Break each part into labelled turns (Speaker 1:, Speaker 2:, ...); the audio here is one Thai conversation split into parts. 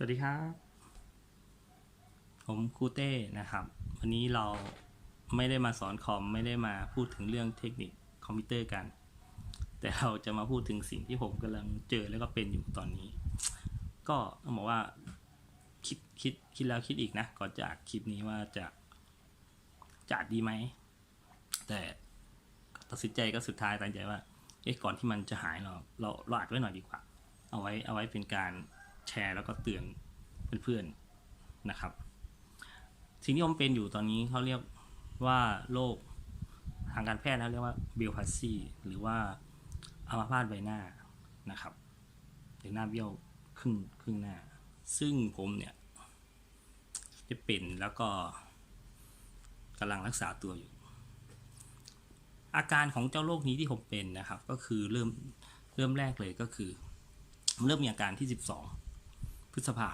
Speaker 1: สวัสดีครับ ผมครูเต้นะครับ วันนี้เราไม่ได้มาสอนคอมไม่ได้มาพูดถึงเรื่องเทคนิคคอมพิวเตอร์กัน แต่เราจะมาพูดถึงสิ่งที่ผมกำลังเจอแล้วก็เป็นอยู่ตอนนี้ ก็ต้องบอกว่าคิดคิดคิดแล้วคิดอีกนะก่อนจะอัดคลิปนี้ว่าจะจัดดีไหม แต่ตัดสินใจก็สุดท้ายตัดสินใจว่าเอ๊ะก่อนที่มันจะหายเราเราเราอัดไว้หน่อยดีกว่า เอาไว้เอาไว้เป็นการ แชร์แล้วก็เตือนเพื่อนๆนะครับ สิ่งที่ผมเป็นอยู่ตอนนี้เขาเรียกว่าโรคทางการแพทย์นะเรียกว่าเบลพาซีหรือว่าอัมาพาตใบหน้านะครับใบหน้าเบี้ยวครึ่งครึ่งหน้า ซึ่งผมเนี่ยจะเป็นแล้วก็กำลังรักษาตัวอยู่ อาการของเจ้าโรคนี้ที่ผมเป็นนะครับ ก็คือเริ่มเริ่มแรกเลยก็คือ เริ่มมีอาการที่ 12 ฤษภา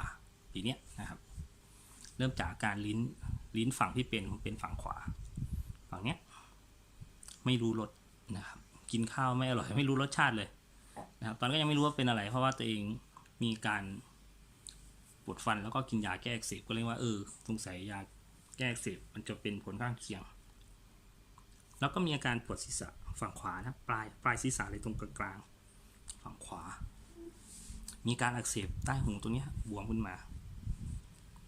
Speaker 1: ปีนี้นะครับ เริ่มจากการลิ้นลิ้นฝั่งที่เป็นเป็นฝั่งขวา ฝั่งเนี้ยไม่รู้รสนะครับ กินข้าวไม่อร่อยไม่รู้รสชาติเลยนะครับ ตอนก็ยังไม่รู้ว่าเป็นอะไร เพราะว่าตัวเองมีการปวดฟันแล้วก็กินยาแก้อักเสบก็เลยว่าเออสงสัยยาแก้อักเสบมันจะเป็นผลข้างเคียง แล้วก็มีอาการปวดศีรษะฝั่งขวานะปลายปลายศีรษะเลยตรงกลางฝั่งขวา มีการอักเสบใต้หูตรงนี้บวมขึ้นมา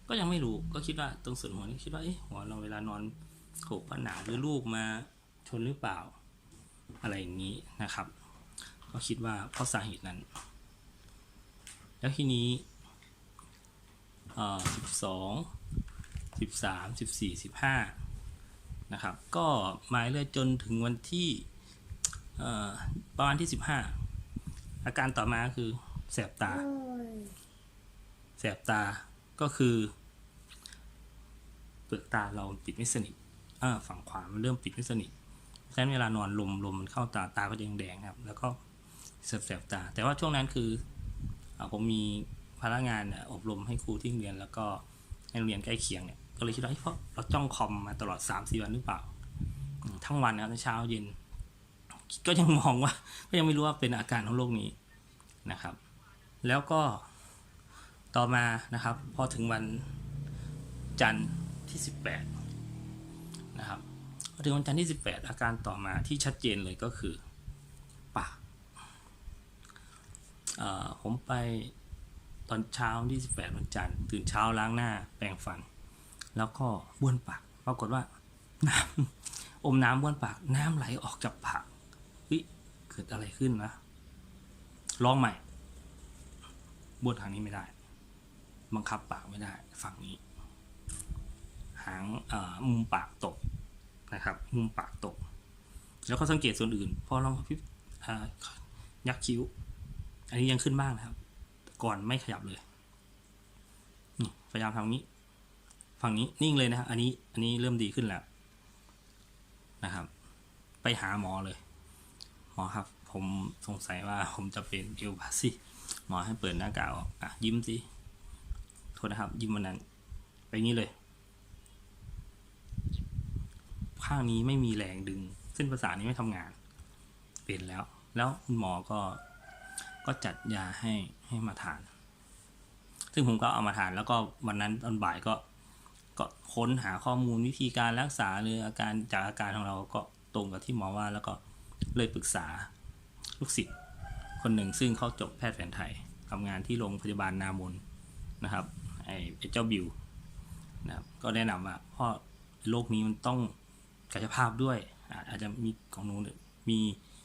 Speaker 1: ก็ยังไม่รู้ก็คิดว่าตรงส่วนหัวนี่คิดว่าเอ๊ะหัวเราเวลานอนโขกผนังหรือลูกมาชนหรือเปล่า อะไรอย่างนี้นะครับ ก็คิดว่าเพราะสาเหตุนั้น แล้วทีนี้เอ่อสิบสองสิบสามสิบสี่สิบห้านะครับ ก็มาเรื่อยจนถึงวันที่เอ่อประมาณที่สิบห้าอาการต่อมาคือ แสบตา แสบตาก็คือ เปลือกตาเราปิดไม่สนิทอ่าฝั่งขวามันเริ่มปิดไม่สนิทฉะนั้นเวลานอนลมลมมันเข้าตาตาก็จะแดงๆครับ แล้วก็แสบแสบตา แต่ว่าช่วงนั้นคืออาผมมีพนักงานเนี่ยอบรมให้ครูที่โรงเรียน แล้วก็ให้โรงเรียนใกล้เคียงเนี่ยก็เลยคิดว่าเฮ้ยเพราะเราจ้องคอมมาตลอด3ามสี่วันหรือเปล่าอืมทั้งวันนะครับทั้งเช้าเย็น ก็ยังมองว่า ก็ยังไม่รู้ว่าเป็นอาการของโรคนี้นะครับ แล้วก็ต่อมานะครับ พอถึงวันจันทร์ที่ 18 นะครับพอถึงวันจันทร์ที่ 18 อาการต่อมาที่ชัดเจนเลยก็คือปากผมไปตอนเช้าที่18วันจันทร์ตื่นเช้าล้างหน้าแปรงฟัน แล้วก็บ้วนปากปรากฏว่าน้ำอมน้ำบ้วนปากน้ำไหลออกจากปากวิเกิดอะไรขึ้นนะลองใหม่ บ้วนทางนี้ไม่ได้ บังคับปากไม่ได้ ฝั่งนี้ หางมุมปากตกนะครับ มุมปากตก แล้วก็สังเกตส่วนอื่น พอลองพิบอ่ายักคิ้ว อันนี้ยังขึ้นบ้างนะครับ ก่อนไม่ขยับเลยพยายามทำนี้ ฝั่งนี้นิ่งเลยนะครับอันนี้อันนี้เริ่มดีขึ้นแล้วนะครับ ไปหาหมอเลย หมอครับ ผมสงสัยว่าผมจะเป็นเอลพาซี่ หมอให้เปิดหน้ากากออกอะยิ้มสิโทษนะครับ ยิ้มวันนั้นไปงี้เลย ข้างนี้ไม่มีแรงดึง เส้นประสาทนี้ไม่ทำงาน เปลี่ยนแล้ว แล้วคุณหมอก็ก็จัดยาให้ให้มาทาน ซึ่งผมก็เอามาทานแล้วก็วันนั้นตอนบ่ายก็ ก็ค้นหาข้อมูลวิธีการรักษาหรืออาการจากอาการของเราก็ตรงกับที่หมอว่าแล้วก็เลยปรึกษาลูกศิษย์ คนหนึ่งซึ่งเขาจบแพทย์แผนไทยทำงานที่โรงพยาบาลนามนนะครับไอ้เจ้าบิวนะครับก็แนะนำว่าเพราะโรคนี้มันต้องกายภาพด้วย อาจจะมีของหนูมี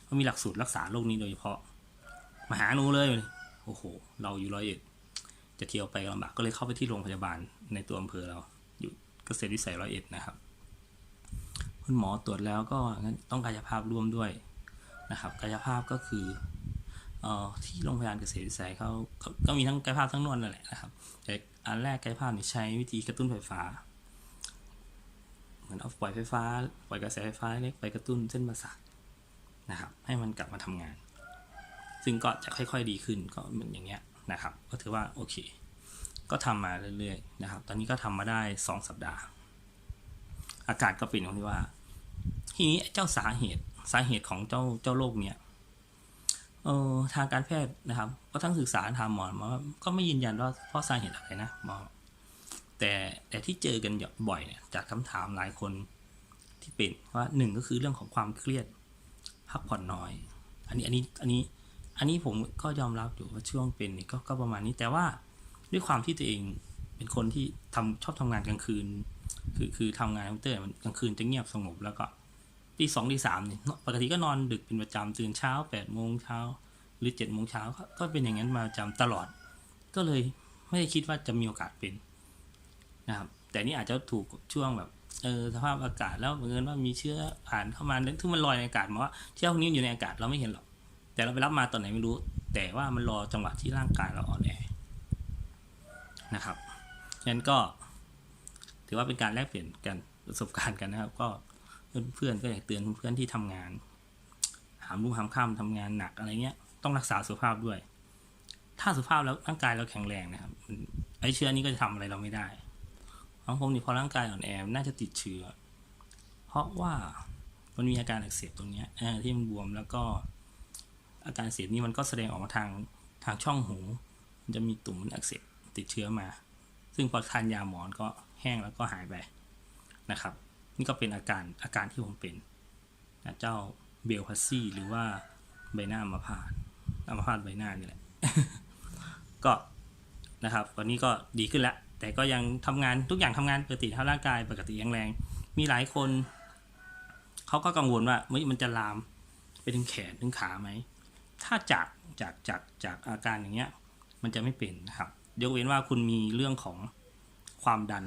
Speaker 1: เขามีหลักสูตรรักษาโรคนี้โดยเฉพาะ มาหาหนูเลยโอ้โห เราอยู่ร้อยเอ็ดจะเที่ยวไปลำบากก็เลยเข้าไปที่โรงพยาบาลในตัวอำเภอเรา อยู่เกษตรวิสัยร้อยเอ็ดนะครับ คุณหมอตรวจแล้วก็งั้นต้องกายภาพร่วมด้วยนะครับ กายภาพก็คือ ที่โรงพยาบาลเกษตรวิสัยเขาเขาก็มีทั้งกายภาพทั้งนวดนั่นแหละนะครับ แต่อันแรกกายภาพนี่ใช้วิธีกระตุ้นไฟฟ้า เหมือนเอาปล่อยไฟฟ้า ปล่อยกระแสไฟฟ้าเล็กไปกระตุ้นเส้นประสาทนะครับ ให้มันกลับมาทำงาน ซึ่งก็จะค่อยๆดีขึ้นก็เหมือนอย่างเงี้ยนะครับ ก็ถือว่าโอเค ก็ทำมาเรื่อยๆนะครับ ตอนนี้ก็ทำมาได้สองสัปดาห์ อาการก็เป็นตรงที่ว่า ทีนี้เจ้าสาเหตุสาเหตุของเจ้าเจ้าโรคเนี้ย เออทางการแพทย์นะครับ ก็ทั้งศึกษาถามหมอมาก็ไม่ยืนยันว่าเพราะสาเหตุอะไรนะหมอแต่แต่ที่เจอกันบ่อยเนี่ยจากคำถามหลายคนที่เป็นว่าหนึ่งก็คือเรื่องของความเครียดพักผ่อนน้อย อันนี้อันนี้อันนี้อันนี้ผมก็ยอมรับอยู่ว่าช่วงเป็นนี่ก็ก็ประมาณนี้แต่ว่าด้วยความที่ตัวเองเป็นคนที่ทำชอบทำงานกลางคืน คือคือทำงานคอมพิวเตอร์มันกลางคืนจะเงียบสงบแล้วก็ ตีสองตีสามเนี่ยปกติก็นอนดึกเป็นประจำตื่นเช้าแปดโมงเช้าหรือเจ็ดโมงเช้าก็เป็นอย่างนั้นมาประจำตลอด ก็เลยไม่ได้คิดว่าจะมีโอกาสเป็นนะครับ แต่นี่อาจจะถูกช่วงแบบเออสภาพอากาศแล้วบังเอิญว่ามีเชื้อผ่านเข้ามาแล้วที่มันลอยในอากาศมาว่าเชื้อพวกนี้อยู่ในอากาศเราไม่เห็นหรอก แต่เราไปรับมาตอนไหนไม่รู้ แต่ว่ามันรอจังหวะที่ร่างกายเราอ่อนแอนะครับงั้นก็ ถือว่าเป็นการแลกเปลี่ยนกันประสบการณ์กันนะครับ ก็ เพื่อนๆก็อยากเตือนเพื่อนๆที่ทำงาน หามรุ่งหามค่ำทำงานหนักอะไรเงี้ย ต้องรักษาสุขภาพด้วย ถ้าสุขภาพแล้วร่างกายเราแข็งแรงนะครับไอเชื้อนี้ก็จะทำอะไรเราไม่ได้ของผมนี่พอร่างกายอ่อนแอน่าจะติดเชื้อ เพราะว่ามันมีอาการอักเสบตรงเนี้ยที่มันบวมแล้วก็อาการเสบนี้มันก็แสดงออกมาทางทางช่องหู มันจะมีตุ่มอักเสบติดเชื้อมา ซึ่งพอทานยาหมอนก็แห้งแล้วก็หายไปนะครับ นี่ก็เป็นอาการอาการที่ผมเป็นนะเจ้าเบลพัสซี่หรือว่าใบหน้าอัมพาตอัมพาตใบหน้านี่แหละ ก็นะครับวันนี้ก็ดีขึ้นแล้ว แต่ก็ยังทำงานทุกอย่างทำงานปกติเท่าร่างกายปกติแข็งแรง มีหลายคน เขาก็กังวลว่ามันจะลามไปถึงแขนถึงขาไหม ถ้าจากจากจากจากอาการอย่างเงี้ย มันจะไม่เป็นนะครับยกเว้นว่าคุณมีเรื่องของความดัน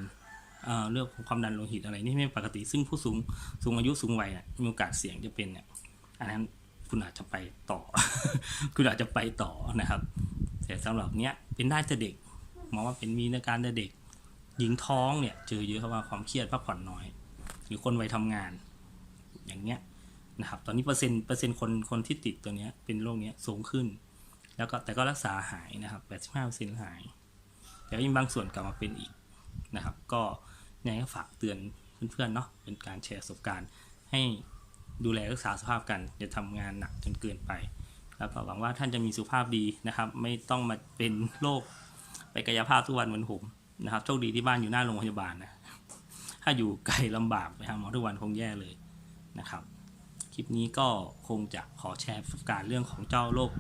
Speaker 1: เรื่องของความดันโลหิตอะไรนี่ไม่ปกติ ซึ่งผู้สูงสูงอายุสูงวัยมีโอกาสเสี่ยงจะเป็นเนี่ยอันนั้นคุณอาจจะไปต่อ คุณอาจจะไปต่อนะครับ แต่สำหรับเนี้ยเป็นได้แต่เด็กหมอว่าเป็นมีอาการแต่เด็ก หญิงท้องเนี่ยเจอเยอะเพราะว่าความเครียดพักผ่อนน้อย หรือคนวัยทำงาน อย่างเงี้ยนะครับ ตอนนี้เปอร์เซ็นต์เปอร์เซ็นต์คนคนที่ติดตัวเนี้ยเป็นโรคเนี้ยสูงขึ้น แล้วก็แต่ก็รักษาหายนะครับ 85%หาย แต่ยังบางส่วนกลับมาเป็นอีกนะครับ ก็ ยังไงก็ฝากเตือนเพื่อนๆเนาะเป็นการแชร์ประสบการณ์ให้ดูแลรักษาสุขภาพกันอย่าทำงานหนักจนเกินไปแล้วก็หวังว่าท่านจะมีสุขภาพดีนะครับ ไม่ต้องมาเป็นโรคไปกายภาพทุกวันเหมือนผมนะครับโชคดีที่บ้านอยู่หน้าโรงพยาบาลนะถ้าอยู่ไกลลำบากไปหาหมอทุกวันคงแย่เลยนะครับ คลิปนี้ก็คงจะขอแชร์ประสบการณ์เรื่องของเจ้าโรค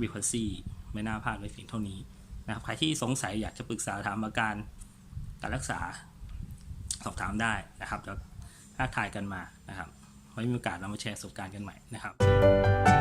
Speaker 1: วิคัสซี่ไม่น่าพลาดไว้เพียงเท่านี้นะครับใครที่สงสัยอยากจะปรึกษาถามอาการการรักษา สอบถามได้นะครับแล้วทักทายกันมานะครับไว้มีโอกาสเรามาแชร์ประสบการณ์กันใหม่นะครับ